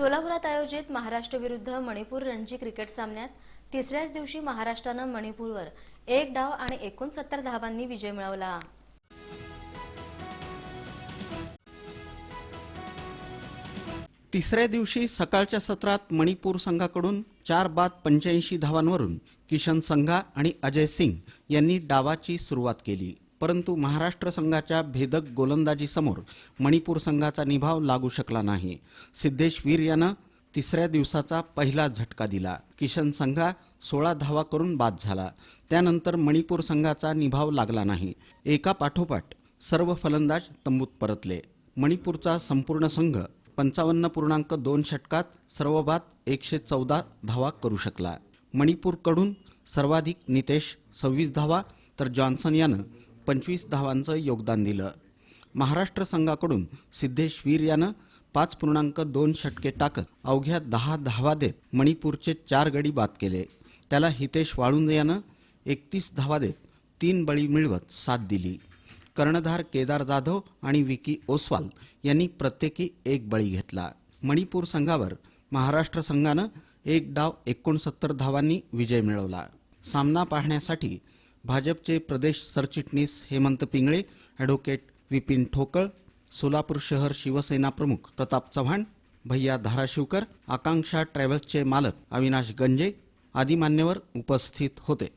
सोलापुरात आयोजित महाराष्ट्र विरुद्ध मणिपूर रणजी क्रिकेट सामन्यात तिसऱ्याच दिवशी महाराष्ट्रानं मणिपूरवर एक डाव आणि एकोणसत्तर धावांनी विजय मिळवला. तिसऱ्या दिवशी सकाळच्या सत्रात मणिपूर संघाकडून चार बाद पंच्याऐंशी धावांवरून किशन संघा आणि अजय सिंग यांनी डावाची सुरुवात केली. परंतु महाराष्ट्र संघाच्या भेदक गोलंदाजीसमोर मणिपूर संघाचा निभाव लागू शकला नाही. सिद्धेश वीर यानं तिसऱ्या दिवसाचा पहिला झटका दिला. किशन संघा सोळा धावा करून बाद झाला. त्यानंतर मणिपूर संघाचा निभाव लागला नाही. एका पाठोपाठ सर्व फलंदाज तंबूत परतले. मणिपूरचा संपूर्ण संघ पंचावन्न पूर्णांक दोन षटकात सर्वबाद एकशे चौदा धावा करू शकला. मणिपूरकडून सर्वाधिक नितेश सव्वीस धावा तर जॉन्सन यानं पंचवीस धावांचं योगदान दिलं. महाराष्ट्र संघाकडून सिद्धेश वीर यानं पाच पूर्णांक दोन षटके टाकत अवघ्या दहा धावा देत मणिपूरचे चार गडी बाद केले. त्याला हितेश वाळुंद यानं एकतीस धावा देत तीन बळी मिळवत साथ दिली. कर्णधार केदार जाधव आणि विकी ओसवाल यांनी प्रत्येकी एक बळी घेतला. मणिपूर संघावर महाराष्ट्र संघानं एक डाव एकोणसत्तर धावांनी विजय मिळवला. सामना पाहण्यासाठी भाजपचे प्रदेश सरचिटणीस हेमंत पिंगळे ॲडव्होकेट विपिन ठोकळ सोलापूर शहर शिवसेना प्रमुख प्रताप चव्हाण भैया धाराशिवकर आकांक्षा ट्रॅव्हल्सचे मालक अविनाश गंजे आदी मान्यवर उपस्थित होते.